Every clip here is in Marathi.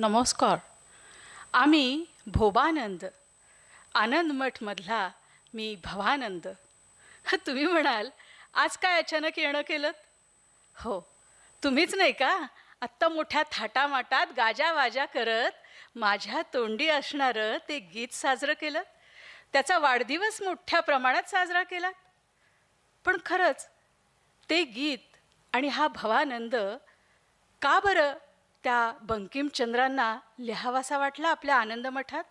नमस्कार. आम्ही भोबानंद आनंद मठमधला मी भवानंद. तुम्ही म्हणाल आज काय अचानक येणं केलं हो तुम्हीच नाही का? आत्ता मोठ्या थाटामाटात गाजावाजा करत माझ्या तोंडी असणारं ते गीत साजरं केलं. त्याचा वाढदिवस मोठ्या प्रमाणात साजरा केला. पण खरंच ते गीत आणि हा भवानंद का बरं त्या बंकिमचंद्रांना लिहावासा वाटला आपल्या आनंद मठात?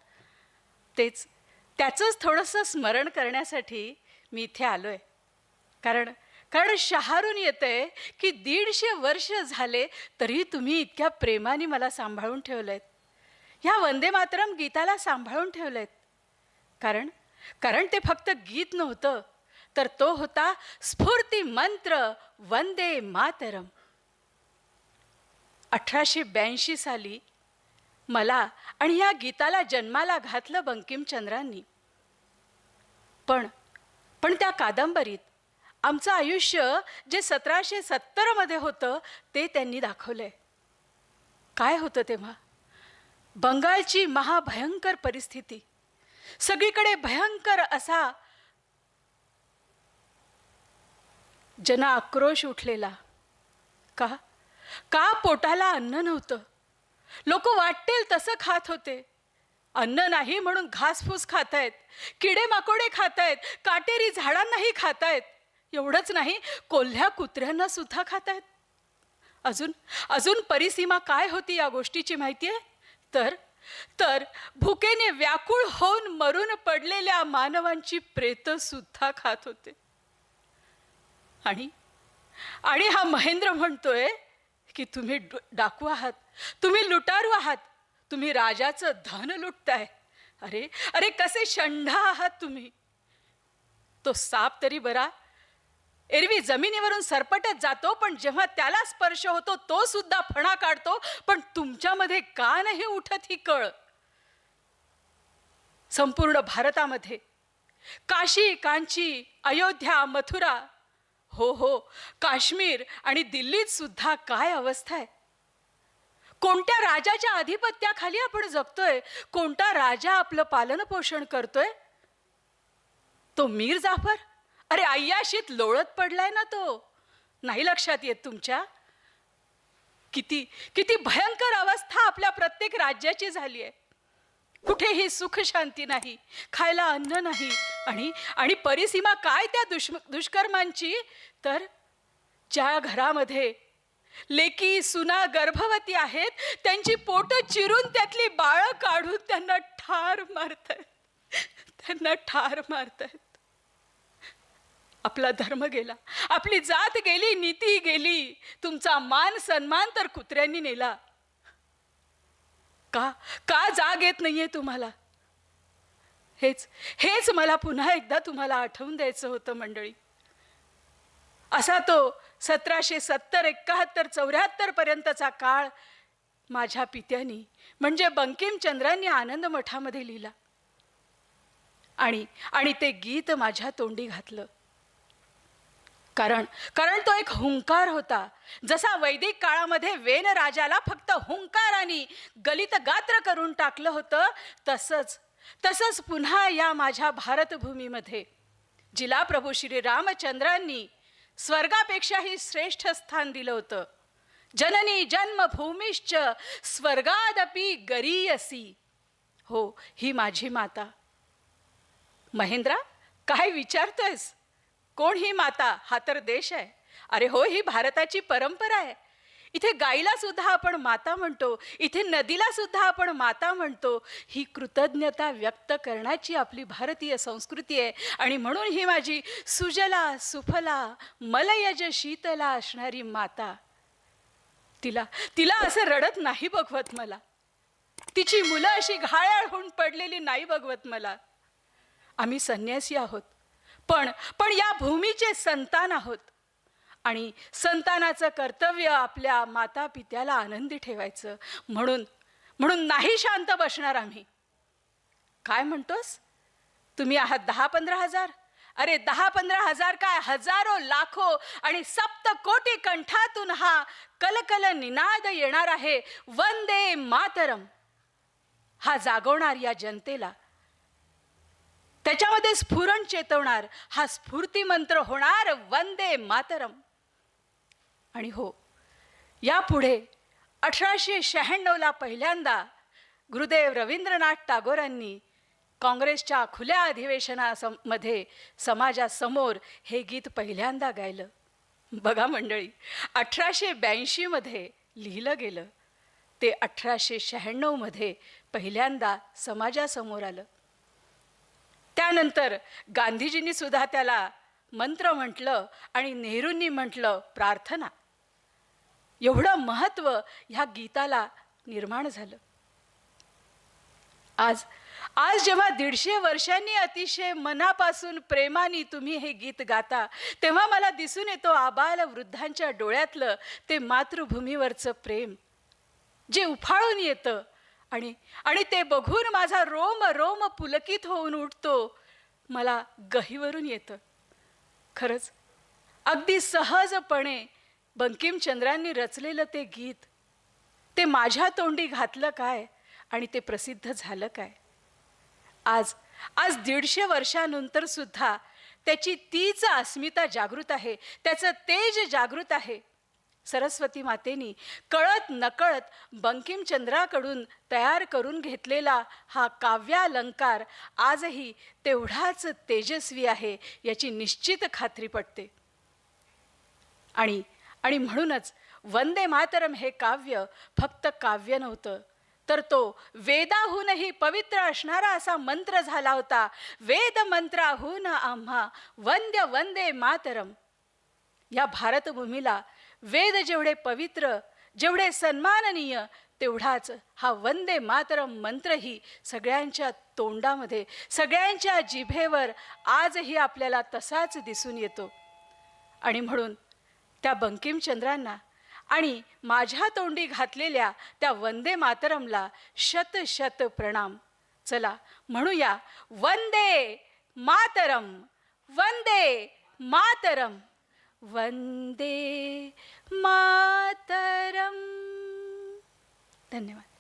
तेच त्याचंच थोडंसं स्मरण करण्यासाठी मी इथे आलो आहे कारण कारण शहारून येतंय की दीडशे वर्ष झाले तरी तुम्ही इतक्या प्रेमाने मला सांभाळून ठेवलं आहेत ह्या वंदे मातरम गीताला सांभाळून ठेवलं आहेत कारण कारण ते फक्त गीत नव्हतं तर तो होता स्फूर्ती मंत्र वंदे मातरम. अठराशे ब्याऐंशी साली मला आणि या गीताला जन्माला घातलं बंकिमचंद्रांनी. पण पण त्या कादंबरीत आमचं आयुष्य जे सतराशे सत्तरमध्ये होतं ते त्यांनी दाखवलंय. काय होतं तेव्हा? बंगालची महाभयंकर परिस्थिती. सगळीकडे भयंकर असा जन आक्रोश उठलेला. का? का पोटाला अन्न नव्हतं? लोक वाटतील तसं खात होते. अन्न नाही म्हणून घासफूस खातायत किडे माकोडे खातायत काटेरी झाडांनाही खातायत. एवढंच नाही कोल्ह्या कुत्र्यांना सुद्धा आहेत अजून अजून परिसीमा काय होती या गोष्टीची माहिती आहे तर तर भुकेने व्याकुळ होऊन मरून पडलेल्या मानवांची प्रेत सुद्धा खात होते. आणि आणि हा महेंद्र म्हणतोय की तुम्ही डाकू आहात तुम्ही लुटारू आहात तुम्ही राजाचं धन लुटताय. अरे अरे कसे शंढा आहात तुम्ही? तो साप तरी बरा. एरवी जमिनीवरून सरपटत जातो पण जेव्हा त्याला स्पर्श होतो तो सुद्धा फणा काढतो पण तुमच्यामध्ये का नाही उठत ही कळ? संपूर्ण भारतामध्ये काशी कांची अयोध्या मथुरा हो हो काश्मीर आणि दिल्लीत सुद्धा काय अवस्था आहे? कोणत्या राजाच्या आधिपत्याखाली आपण जगतोय? कोणता राजा आपलं पालनपोषण करतोय? तो मीर जाफर? अरे अय्याशीत लोळत पडलाय ना तो. नाही लक्षात येत तुमच्या? किती किती भयंकर अवस्था आपल्या प्रत्येक राज्याची झाली आहे. कुठेही सुख शांती नाही खायला अन्न नाही. आणि आणि परिसीमा काय त्या दुष् दुष्कर्मांची? तर ज्या घरामध्ये लेकी सुना गर्भवती आहेत त्यांची पोटं चिरून त्यातली बाळं काढून त्यांना ठार मारतायत त्यांना ठार मारतायत आपला धर्म गेला. आपली जात गेली नीती गेली. तुमचा मान सन्मान तर कुत्र्यांनी नेला. का? का जाग येत नाहीये तुम्हाला? हेच हेच मला पुन्हा एकदा तुम्हाला आठवून द्यायचं होतं मंडळी. असा तो सतराशे सत्तर एकाहत्तर चौऱ्याहत्तर पर्यंतचा काळ माझ्या पित्यांनी म्हणजे बंकिमचंद्रांनी आनंद मठामध्ये लिहिला. आणि आणि ते गीत माझ्या तोंडी घातलं. कारण कारण तो एक हुंकार होता. जसा वैदिक काळामध्ये वेन राजाला फक्त हुंकाराने गलित गात्र करून टाकलं होतं तसंच तसंच पुन्हा या माझ्या भारतभूमीमध्ये. जिला प्रभू श्री रामचंद्रांनी स्वर्गापेक्षाही श्रेष्ठ स्थान दिलं होतं. जननी जन्मभूमीश्च स्वर्गादपि गरीयसी. हो ही माझी माता. महेंद्रा काय विचारतोयस? कोण ही माता? हा तर देश आहे. अरे हो ही भारताची परंपरा आहे. इथे गाईला सुद्धा आपण माता म्हणतो इथे नदीला सुद्धा आपण माता म्हणतो. ही कृतज्ञता व्यक्त करण्याची आपली भारतीय संस्कृती आहे. आणि म्हणून ही माझी सुजला सुफला मलयज शीतला असणारी माता. तिला तिला असं रडत नाही बघवत मला. तिची मुलं अशी घायाळ होऊन पडलेली नाही बघवत मला. आम्ही संन्यासी आहोत. पण पण या भूमीचे संतान आहोत. आणि संतानाचं कर्तव्य आपल्या माता पित्याला आनंदी ठेवायचं. म्हणून म्हणून नाही शांत बसणार आम्ही. काय म्हणतोस? तुम्ही आहात दहा पंधरा हजार? अरे दहा पंधरा हजार काय? हजारो लाखो आणि सप्त कोटी कंठातून हा कलकल निनाद येणार आहे. वंदे मातरम! हा जागवणार या जनतेला. त्याच्यामध्ये स्फुरण चेतवणार. हा स्फूर्ती मंत्र होणार वंदे मातरम. आणि हो यापुढे अठराशे शहाण्णवला पहिल्यांदा गुरुदेव रवींद्रनाथ टागोरांनी काँग्रेसच्या खुल्या अधिवेशनामध्ये समाजासमोर हे गीत पहिल्यांदा गायलं. बघा मंडळी अठराशे ब्याऐंशीमध्ये लिहिलं गेलं. ते अठराशे शहाण्णवमध्ये पहिल्यांदा समाजासमोर आलं. त्यानंतर गांधीजींनी सुद्धा त्याला मंत्र म्हटलं आणि नेहरूंनी म्हटलं प्रार्थना. एवढं महत्त्व ह्या गीताला निर्माण झालं. आज आज जेव्हा दीडशे वर्षांनी अतिशय मनापासून प्रेमाने तुम्ही हे गीत गाता तेव्हा मला दिसून येतो आबाल वृद्धांच्या डोळ्यातलं ते मातृभूमीवरचं प्रेम जे उफाळून येतं आणि आणि ते बघून माझा रोम रोम पुलकित होऊन उठतो. मला गहीवरून येतं. खरंच अगदी सहजपणे बंकिमचंद्रांनी रचलेलं ते गीत ते माझ्या तोंडी घातलं काय आणि ते प्रसिद्ध झालं काय? आज आज दीडशे वर्षानंतर सुद्धा त्याची तीच अस्मिता जागृत आहे त्याचं तेज जागृत आहे. सरस्वती मातेनी कळत नकळत बंकिमचंद्राकडून तयार करून घेतलेला हा काव्यालंकार आजही तेवढाच तेजस्वी आहे याची निश्चित खात्री पटते. आणि आणि म्हणूनच वंदे मातरम हे काव्य फक्त काव्य नव्हतं तर तो वेदाहूनही पवित्र असणारा असा मंत्र झाला होता वेद मंत्राहून आम्हा वंद्य वंदे मातरम. या भारतभूमीला वेद जेवढे पवित्र जेवढे सन्माननीय तेवढाच हा वंदे मातरम मंत्रही सगळ्यांच्या तोंडामध्ये सगळ्यांच्या जिभेवर आजही आपल्याला तसाच दिसून येतो. आणि म्हणून त्या बंकिमचंद्रांना आणि माझ्या तोंडी घातलेल्या त्या वंदे मातरमला शत शत प्रणाम. चला म्हणूया वंदे मातरम वंदे मातरम. वंदे मातरम. धन्यवाद.